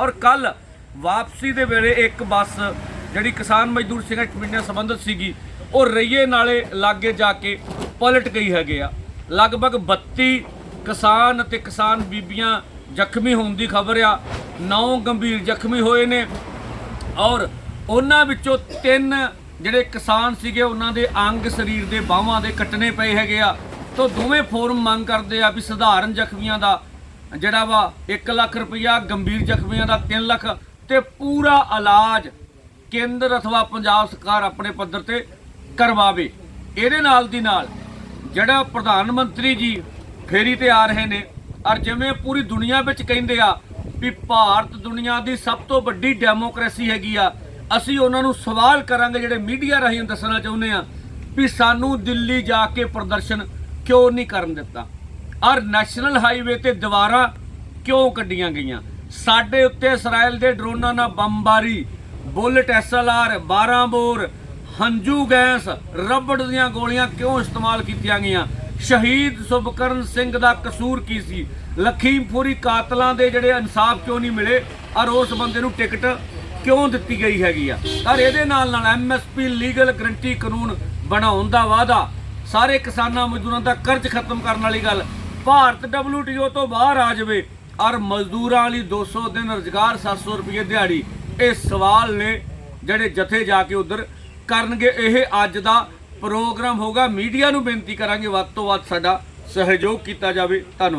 ਔਰ ਕੱਲ ਵਾਪਸੀ ਦੇ ਵੇਲੇ ਇੱਕ ਬੱਸ ਜਿਹੜੀ ਕਿਸਾਨ ਮਜ਼ਦੂਰ ਸੰਗਠਨ ਕਮੇਟੀ ਨਾਲ ਸੰਬੰਧਿਤ ਸੀਗੀ, ਉਹ ਰਈਏ ਨਾਲੇ ਲਾਗੇ ਜਾ ਕੇ ਪਲਟ ਗਈ ਹੈਗੇ ਆ। ਲਗਭਗ 32 ਕਿਸਾਨ ਅਤੇ ਕਿਸਾਨ ਬੀਬੀਆਂ ਜ਼ਖਮੀ ਹੋਣ ਦੀ ਖਬਰ ਆ। 9 ਗੰਭੀਰ ਜ਼ਖਮੀ ਹੋਏ ਨੇ ਔਰ ਉਹਨਾਂ ਵਿੱਚੋਂ ਤਿੰਨ ਜਿਹੜੇ ਕਿਸਾਨ ਸੀਗੇ, ਉਹਨਾਂ ਦੇ ਅੰਗ ਸਰੀਰ ਦੇ ਬਾਹਾਂ ਦੇ ਕੱਟਣੇ ਪਏ ਹੈਗੇ ਆ। ਤੋਂ ਦੋਵੇਂ ਫੋਰਮ ਮੰਗ ਕਰਦੇ ਆ ਵੀ ਸਧਾਰਨ ਜ਼ਖਮੀਆਂ ਦਾ ਜਿਹੜਾ ਵਾ 1 ਲੱਖ ਰੁਪਇਆ ਗੰਭੀਰ ਜ਼ਖਮੀਆਂ ਦਾ 3 ਲੱਖ ਤੇ ਪੂਰਾ ਇਲਾਜ ਕੇਂਦਰ ਅਥਵਾ ਪੰਜਾਬ ਸਰਕਾਰ ਆਪਣੇ ਪੱਧਰ ਤੇ ਕਰਵਾਵੇ। ਇਹਦੇ ਨਾਲ ਦੀ ਨਾਲ ਜਿਹੜਾ ਪ੍ਰਧਾਨ ਮੰਤਰੀ ਜੀ ਫੇਰੀ ਤੇ ਆ ਰਹੇ ਨੇ, ਔਰ ਜਿਵੇਂ ਪੂਰੀ ਦੁਨੀਆ ਵਿੱਚ ਕਹਿੰਦੇ ਆ ਵੀ ਭਾਰਤ ਦੁਨੀਆ ਦੀ ਸਭ ਤੋਂ ਵੱਡੀ ਡੈਮੋਕ੍ਰੇਸੀ ਹੈਗੀ ਆ, ਅਸੀਂ ਉਹਨਾਂ ਨੂੰ ਸਵਾਲ ਕਰਾਂਗੇ ਜਿਹੜੇ ਮੀਡੀਆ ਰਾਹੀਂ ਦੱਸਣਾ ਚਾਹੁੰਦੇ ਆ ਵੀ ਸਾਨੂੰ ਦਿੱਲੀ ਜਾ ਕੇ ਪ੍ਰਦਰਸ਼ਨ ਕਿਉਂ ਨਹੀਂ ਕਰਨ ਦਿੱਤਾ। ਔਰ ਨੈਸ਼ਨਲ ਹਾਈਵੇ ਤੇ ਦੀਵਾਰਾਂ ਕਿਉਂ ਕੱਢੀਆਂ ਗਈਆਂ? ਸਾਡੇ ਉੱਤੇ ਇਸਰਾਇਲ ਦੇ ਡਰੋਨਾਂ ਨਾਲ ਬੰਬਾਰੀ, ਬੁਲਟ ਐਸਐਲਆਰ 12 ਬੋਰ, ਹੰਝੂ ਗੈਸ, ਰਬੜ ਦੀਆਂ ਗੋਲੀਆਂ ਕਿਉਂ ਇਸਤੇਮਾਲ ਕੀਤੀਆਂ ਗਈਆਂ? ਸ਼ਹੀਦ ਸੁਭਕਰਨ ਸਿੰਘ ਦਾ ਕਸੂਰ ਕੀ ਸੀ? ਲਖੀਮਪੁਰੀ ਕਾਤਲਾਂ ਦੇ ਜਿਹੜੇ ਇਨਸਾਫ ਕਿਉਂ ਨਹੀਂ ਮਿਲੇ? ਔਰ ਉਸ ਬੰਦੇ ਨੂੰ ਟਿਕਟ ਕਿਉਂ ਦਿੱਤੀ ਗਈ ਹੈਗੀ ਆ? ਔਰ ਇਹਦੇ ਨਾਲ ਨਾਲ ਐਮਐਸਪੀ ਲੀਗਲ ਗਰੰਟੀ ਕਾਨੂੰਨ ਬਣਾਉਣ ਦਾ ਵਾਅਦਾ ਸਾਰੇ ਕਿਸਾਨਾਂ ਮਜ਼ਦੂਰਾਂ ਦਾ ਕਰਜ਼ ਖਤਮ ਕਰਨ ਵਾਲੀ ਗੱਲ ਭਾਰਤ WTO ਤੋਂ ਬਾਹਰ ਆ ਜਾਵੇ, ਔਰ ਮਜ਼ਦੂਰਾਂ ਲਈ 200 ਦਿਨ ਰੁਜ਼ਗਾਰ 700 ਰੁਪਏ ਦਿਹਾੜੀ, ਇਹ ਸਵਾਲ ਨੇ ਜਿਹੜੇ ਜਥੇ ਜਾ ਕੇ ਉਧਰ ਕਰਨਗੇ। ਇਹ ਅੱਜ ਦਾ ਪ੍ਰੋਗਰਾਮ ਹੋਗਾ ਮੀਡੀਆ ਨੂੰ ਬੇਨਤੀ ਕਰਾਂਗੇ ਵੱਧ ਤੋਂ ਵੱਧ ਸਾਡਾ ਸਹਿਯੋਗ ਕੀਤਾ ਜਾਵੇ। ਧੰਨਵਾਦ।